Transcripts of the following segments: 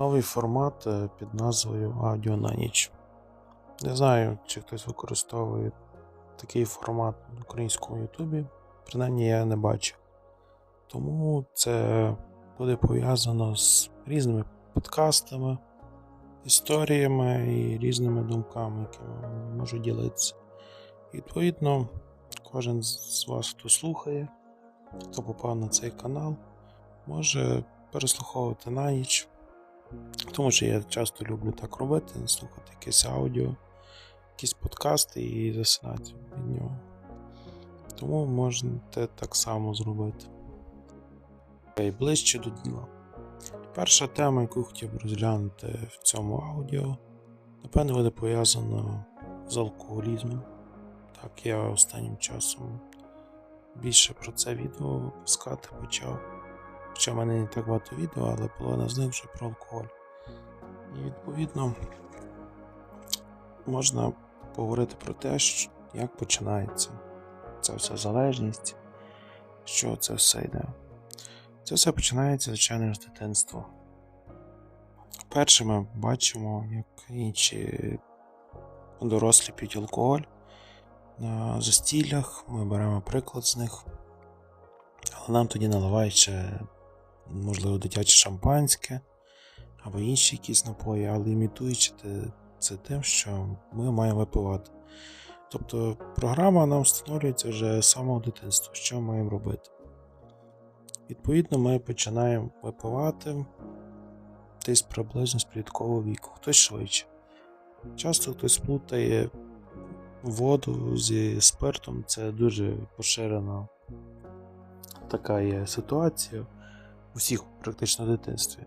Новий формат е, під назвою Аудіо на ніч. Не знаю, чи хтось використовує такий формат в українському Ютубі. Принаймні я не бачив. Тому це буде пов'язано з різними подкастами, історіями і різними думками, якими можу ділитися. Відповідно, кожен з вас, хто слухає, хто попав на цей канал, може переслуховувати на ніч. Тому що я часто люблю так робити, слухати якесь аудіо, якісь подкасти і засинати від нього. Тому можете так само зробити. Окей, ближче до діла. Перша тема, яку хотів би розглянути в цьому аудіо, напевно, буде пов'язана з алкоголізмом. Так, я останнім часом більше про це відео випускати почав. Хоча в мене не так багато відео, але половина з них вже про алкоголь. І відповідно можна поговорити про те, як починається ця вся залежність, що це все йде. Це все починається, звичайно, з дитинства. Перше ми бачимо, як інші дорослі п'ють алкоголь на застіллях, ми беремо приклад з них. Але нам тоді наливають ще, можливо, дитяче шампанське або інші якісь напої, але імітуючи це тим, що ми маємо випивати. Тобто програма нам встановлюється вже з самого дитинства, що ми маємо робити. Відповідно, ми починаємо випивати десь приблизно з підліткового віку, хтось швидше. Часто хтось плутає воду зі спиртом, це дуже поширена така є ситуація у всіх практично в дитинстві.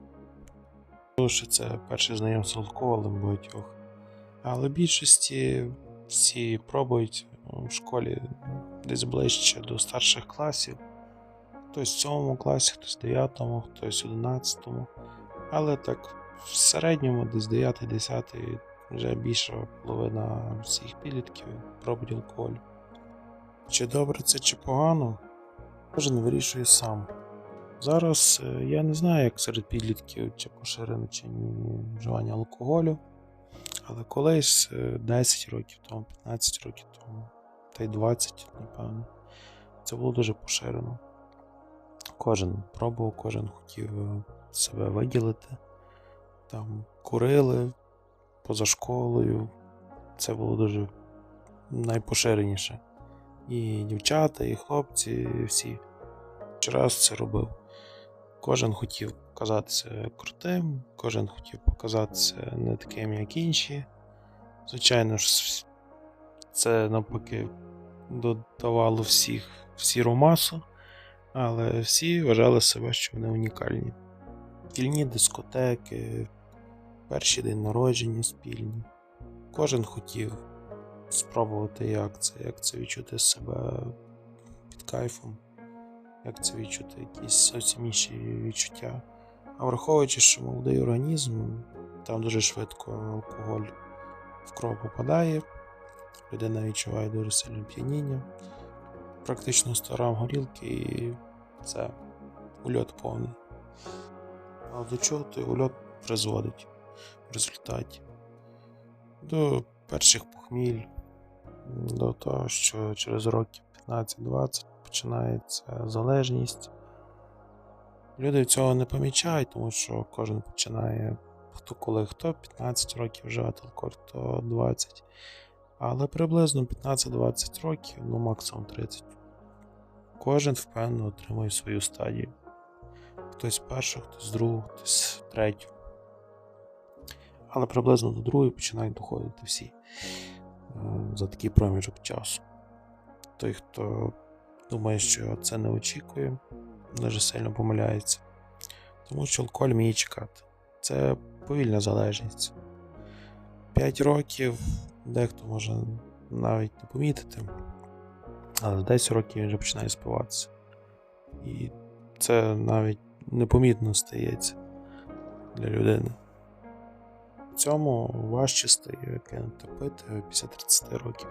Що це перше знайомство алкоголем багатьох. Але більшості всі пробують в школі десь ближче до старших класів. Хтось в 7 класі, хтось в 9, хтось в 11. Але так в середньому десь 9-10 вже більша половина всіх підлітків пробують алкоголь. Чи добре це, чи погано, кожен вирішує сам. Зараз е, я не знаю, як серед підлітків чи поширене чи вживання алкоголю, але колись е, 10 років тому, 15 років тому, та й 20, напевно, це було дуже поширено. Кожен пробував, кожен хотів е, себе виділити. Там курили поза школою. Це було дуже найпоширеніше. І дівчата, і хлопці, і всі раз це робив. Кожен хотів показатися крутим, кожен хотів показатися не таким, як інші. Звичайно ж, це навпаки додавало всіх в сіру масу, але всі вважали себе, що вони унікальні. Спільні дискотеки, перші день народження спільні. Кожен хотів спробувати, як це, як це відчути себе під кайфом як це відчути, якісь зовсім інші відчуття. А враховуючи, що молодий організм, там дуже швидко алкоголь в кров попадає, людина відчуває дуже сильне п'яніння, практично 100 грам горілки і це ульот повний. А до чого той ульот призводить в результаті? До перших похміль, до того, що через років 15-20 починається залежність. Люди цього не помічають, тому що кожен починає хто коли хто 15 років вживати алкоголь, хто 20. Але приблизно 15-20 років, ну максимум 30. Кожен впевнено отримує свою стадію. Хтось першу, хтось другу, хтось третю. Але приблизно до другої починають доходити всі е, за такий проміжок часу. Той, хто думає, що це не очікує, дуже сильно помиляється. Тому що алкоголь вміє чекати. Це повільна залежність. 5 років дехто може навіть не помітити, але 10 років він вже починає спиватися. І це навіть непомітно стається для людини. В цьому важче стає кинути пити після 30 років.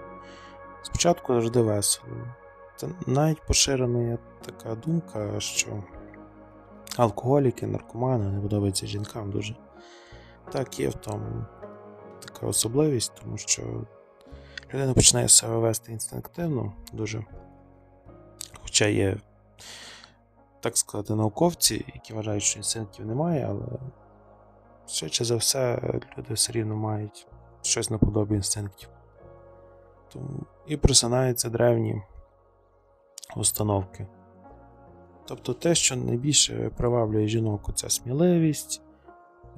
Спочатку завжди весело. Це навіть поширена така думка, що алкоголіки, наркомани, не подобається жінкам дуже. Так, є в тому така особливість, тому що людина починає себе вести інстинктивно дуже. Хоча є, так сказати, науковці, які вважають, що інстинктів немає, але швидше за все, люди все рівно мають щось наподобі інстинктів. Тому і просинаються древні установки. Тобто те, що найбільше приваблює жінок, це сміливість,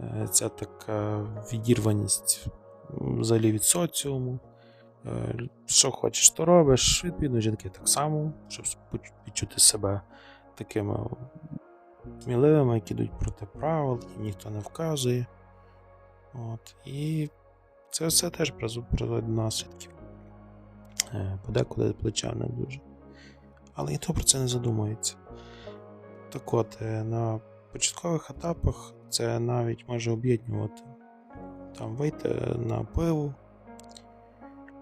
е, ця така відірваність взагалі від соціуму. Е, Що хочеш, то робиш. Відповідно, жінки так само, щоб відчути себе такими сміливими, які йдуть проти правил, їм ніхто не вказує. От. І це все теж призводить до наслідків. Е, Подекуди плеча не дуже. Але ніхто про це не задумується. Так от, е, на початкових етапах це навіть може об'єднувати. Там вийти на пиво,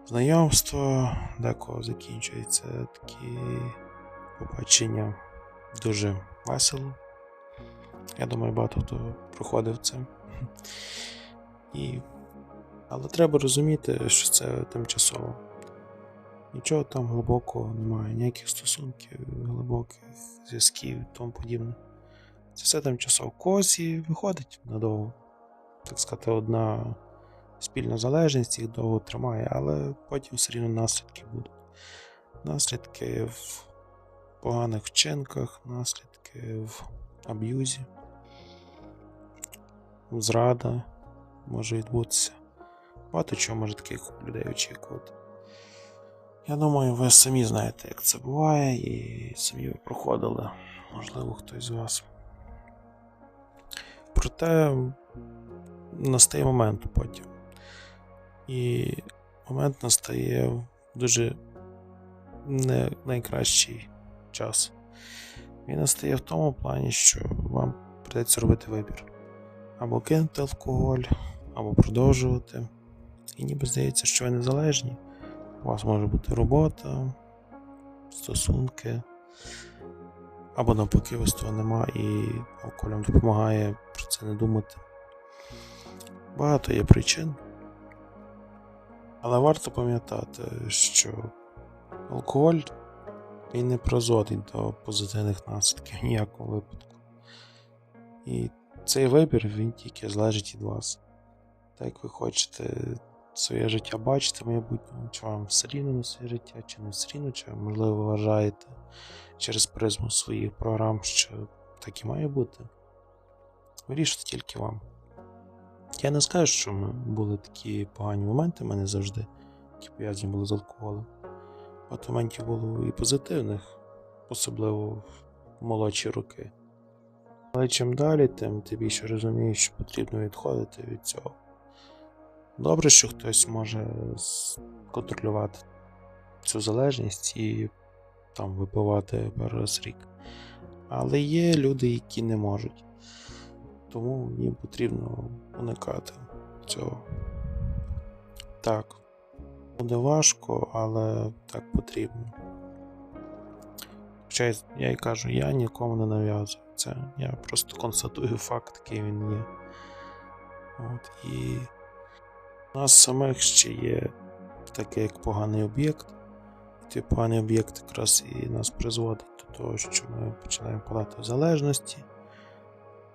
знайомство, декого закінчується такі побачення дуже весело. Я думаю, багато хто проходив це. І... Але треба розуміти, що це тимчасово. Нічого там глибокого немає, ніяких стосунків, глибоких зв'язків і тому подібне. Це все тимчасово. Когось і виходить надовго. Так сказати, одна спільна залежність їх довго тримає, але потім все рівно наслідки будуть. Наслідки в поганих вчинках, наслідки в аб'юзі, зрада може відбутися. Багато чого може таких людей очікувати. Я думаю, ви самі знаєте, як це буває, і самі ви проходили, можливо, хтось з вас. Проте настає момент потім. І момент настає дуже не найкращий час. Він настає в тому плані, що вам придеться робити вибір. Або кинути алкоголь, або продовжувати. І ніби здається, що ви незалежні. У вас може бути робота, стосунки, або навпаки, вас того нема і алкоголь допомагає про це не думати. Багато є причин. Але варто пам'ятати, що алкоголь він не призводить до позитивних наслідків в ніякому випадку. І цей вибір він тільки залежить від вас. Так як ви хочете своє життя бачите в майбутньому, чи вам все рівно на своє життя, чи не все рівно, чи можливо вважаєте через призму своїх програм, що так і має бути. Вирішуйте тільки вам. Я не скажу, що були такі погані моменти в мене завжди, які пов'язані були з алкоголем. Багато моментів було і позитивних, особливо в молодші роки. Але чим далі, тим ти більше розумієш, що потрібно відходити від цього. Добре, що хтось може контролювати цю залежність і там випивати раз рік. Але є люди, які не можуть. Тому їм потрібно уникати цього. Так, буде важко, але так потрібно. Хоча я й кажу, я нікому не нав'язую це. Я просто констатую факт, який він є. От, і у нас самих ще є таке як поганий об'єкт. І той поганий об'єкт якраз і нас призводить до того, що ми починаємо падати в залежності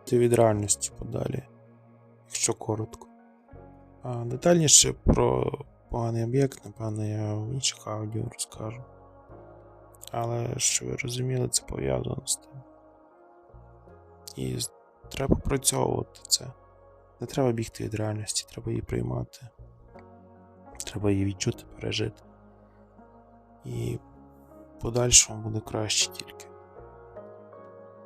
ти від реальності подалі, якщо коротко. А детальніше про поганий об'єкт, напевно, я в інших аудіо розкажу. Але що ви розуміли, це пов'язано з тим. І треба працьовувати це. Не треба бігти від реальності, треба її приймати. Треба її відчути, пережити. І подальшому буде краще тільки.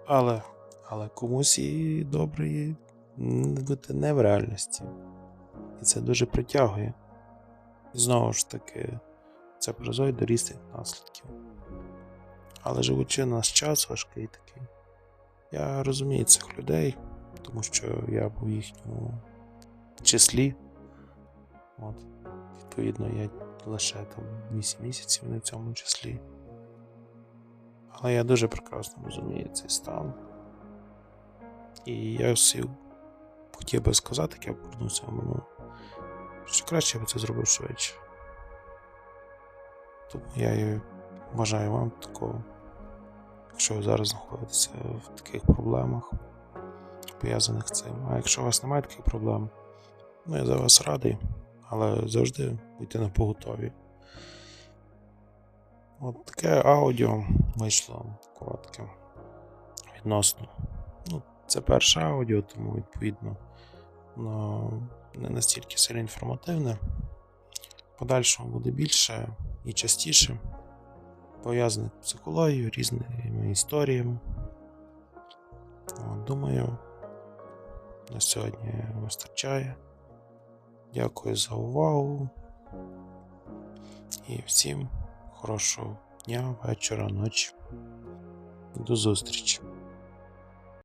Але, але комусь і добре і бути не в реальності. І це дуже притягує. І знову ж таки, це призводить до різних наслідків. Але живучи в наш час важкий такий, я розумію цих людей, тому що я був в їхньому числі. От. Відповідно, я лише там 8 місяців на цьому числі. Але я дуже прекрасно розумію цей стан. І я всі хотів би сказати, як я повернувся в минуле, що краще я би це зробив швидше. Тому я бажаю вам такого, якщо ви зараз знаходитеся в таких проблемах, пов'язаних з цим. А якщо у вас немає таких проблем, ну я за вас радий, але завжди будьте на поготові. От таке аудіо вийшло коротке. Відносно. Ну, це перше аудіо, тому відповідно воно не настільки сильно інформативне. Подальшому буде більше і частіше, пов'язаних з психологією, різними історіями. Думаю, на сьогодні вистачає. Дякую за увагу. І всім хорошого дня, вечора, ночі. До зустрічі!